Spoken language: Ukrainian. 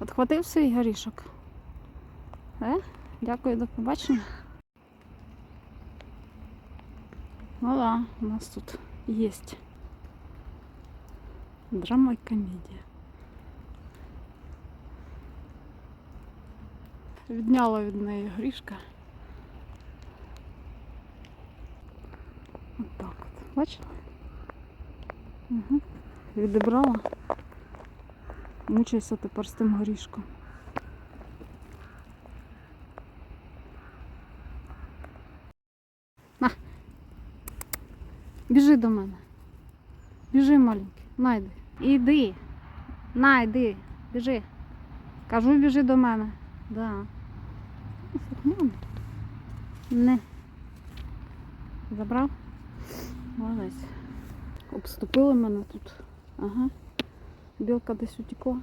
Отхватив свій горішок. Е? Дякую, до побачення. Да, у нас тут є драма і комедія. Відняла від неї грішка. От от. Бачила? Угу. Відібрала. Мучаюся тепер з тим горішком. На. Біжи до мене. Біжи, маленький. Найди. Іди. Найди. Біжи. Кажу, біжи до мене. Да. Ну, Не. Забрав? Молодець. Обступили мене тут. Ага. Білка десь утекла.